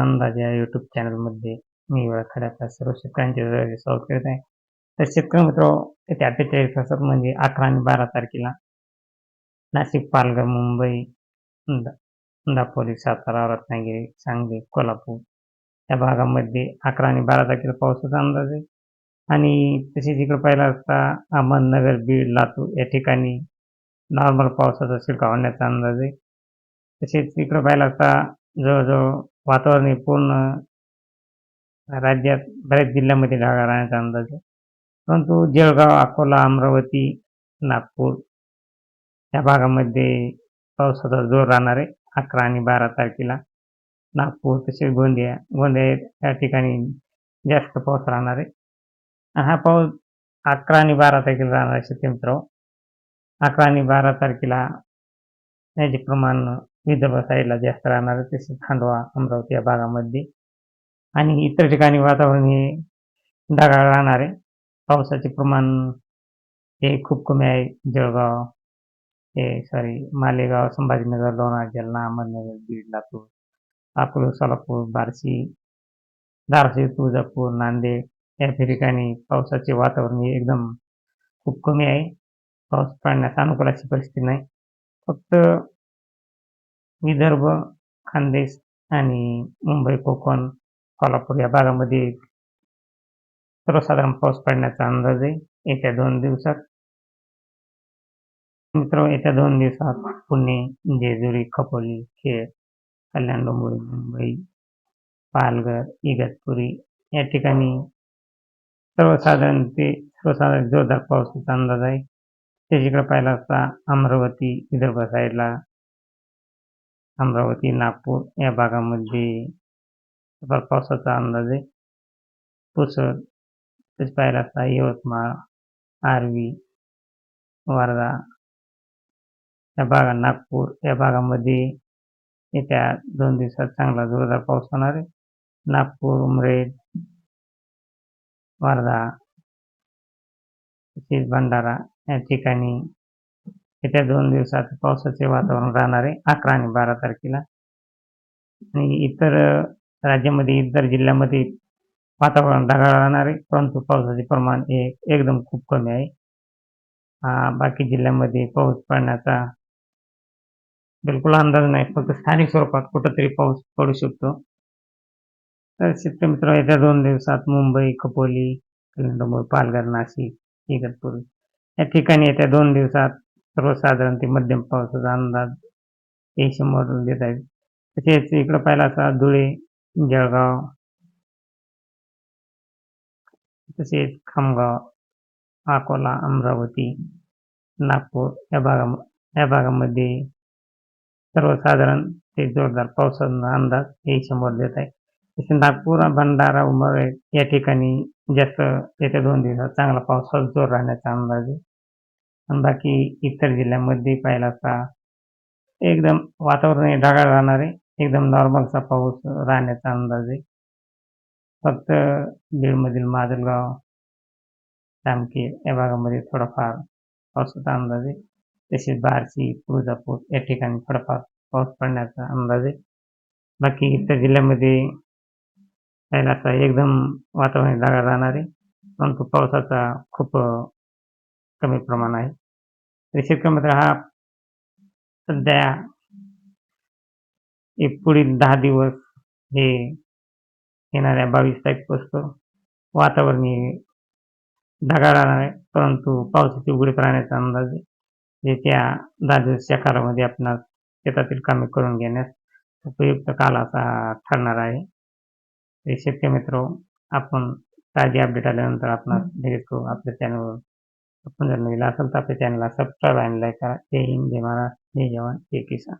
अंदाज या युट्यूब चॅनलमध्ये मी खड्याचा सर्व शेतकऱ्यांचे स्वागत करत आहे. तर शेतकरी मित्र येत्या अठ्ठेचाळीस तासात म्हणजे अकरा आणि बारा तारखेला नाशिक पालघर मुंबई दापोली सातारा रत्नागिरी सांगली कोल्हापूर या भागामध्ये अकरा आणि बारा तारखेला पावसाचा अंदाज आहे. आणि तसेच इकडे पाहिला असता अहमदनगर बीड लातूर या ठिकाणी नॉर्मल पावसाचा शिडका होण्याचा अंदाज आहे. तसेच इकडे पाहिला असता जवळजवळ वातावरण हे पूर्ण राज्यात बऱ्याच जिल्ह्यामध्ये ढगाळ राहण्याचा अंदाज आहे. परंतु जळगाव अकोला अमरावती नागपूर या भागामध्ये पावसाचा जोर राहणार आहे. अकरा आणि बारा तारखेला नागपूर तसेच गोंदिया गोंदिया या ठिकाणी जास्त पाऊस राहणार आहे. हा पाऊस अकरा आणि बारा तारखेला राहणार आहे मित्र अकरा आणि बारा तारखेला याचे प्रमाण विदर्भ साईडला जास्त राहणार तसेच खांडवा अमरावती या भागामध्ये. आणि इतर ठिकाणी वातावरण हे ढगाळ राहणार. आहे पावसाचे प्रमाण हे खूप कमी आहे. जळगाव हे सॉरी मालेगाव संभाजीनगर लोणार जालना अहमदनगर बीड लातूर अकोला सोलापूर बार्शी धाराशिव तुळजापूर नांदेड या ठिकाणी पावसाचे वातावरण हे एकदम खूप कमी आहे. पाऊस पडण्यास अनुकूल अशी परिस्थिती नाही. फक्त विदर्भ खानदेश आणि मुंबई कोकण कोल्हापूर या भागामध्ये सर्वसाधारण पाऊस पडण्याचा अंदाज आहे. येत्या दोन दिवसात मित्र येत्या दोन दिवसात पुणे जेजुरी खपोली खेळ कल्याण डोंबिवली मुंबई पालघर इगतपुरी या ठिकाणी सर्वसाधारण ते सर्वसाधारण जोरदार पावसाचा अंदाज आहे. त्याच्याकडे पाहिला असता अमरावती विदर्भ साईडला अमरावती नागपूर या भागामध्ये पावसाचा अंदाज आहे. पुसद तसेच पाहिला असता यवतमाळ आर्वी वर्धा या भागा नागपूर या भागामध्ये येत्या दोन दिवसात चांगला जोरदार पाऊस होणार आहे. नागपूर उमरेड वर्धा तसेच भंडारा या ठिकाणी येत्या दोन दिवसात पावसाचे वातावरण राहणार आहे. अकरा आणि बारा तारखेला. आणि इतर राज्यामध्ये इतर जिल्ह्यामध्ये वातावरण ढगाळ राहणार आहे. परंतु पावसाचे प्रमाण हे एकदम खूप कमी आहे. बाकी जिल्ह्यामध्ये पाऊस पडण्याचा बिलकुल अंदाज नाही. फक्त स्थानिक स्वरूपात कुठंतरी पाऊस पडू शकतो. तर शेतकरी मित्र येत्या दोन दिवसात मुंबई खपोली डोंबिवली पालघर नाशिक इगतपुरी या ठिकाणी येत्या दोन दिवसात सर्वसाधारण ते मध्यम पावसाचा अंदाज ते शंभर देत आहेत. तसेच इकडं पाहिला असा धुळे जळगाव तसेच खामगाव अकोला अमरावती नागपूर या भागा या भागामध्ये सर्वसाधारण ते जोरदार पावसाचा अंदाज हे शंभर देत आहे तसे नागपूर भंडारा उमर या ठिकाणी जास्त येत्या दोन दिवसात चांगला पावसाचा जोर राहण्याचा अंदाज आहे. आणि बाकी इतर जिल्ह्यामध्ये पाहिला असता एकदम वातावरण ढगाळ राहणार आहे एकदम नॉर्मलचा पाऊस राहण्याचा अंदाज आहे. फक्त बीडमधील माजलगाव जामखेड या भागामध्ये थोडाफार पावसाचा अंदाज आहे. तसेच बार्शी तुळजापूर या ठिकाणी थोडाफार पाऊस पडण्याचा अंदाज आहे. बाकी इतर जिल्ह्यामध्ये पाहिला असता एकदम वातावरण ढगाळ राहणार आहे परंतु पावसाचा खूप कमी प्रमाण आहे. तर शेतकरी मित्र हा सध्या एक पुढील दहा दिवस हे येणाऱ्या बावीस तारखेपासून वातावरण ढगाळ राहणार आहे. परंतु पावसाची उघडे राहण्याचा अंदाज आहे. जे त्या दहा दिवसच्या कालामध्ये आपणास शेतातील कामे करून घेण्यास उपयुक्त काल असा ठरणार आहे. ते शेतकरी मित्र आपण ताजी अपडेट आल्यानंतर आपणास लगेच करू आपल्या चॅनलवर आपण जर नवीन असेल तर आपल्या चॅनलला सबस्क्राईब आणि लाईक करा जय हिंद जय महाराष्ट्र जय जवान जय किसान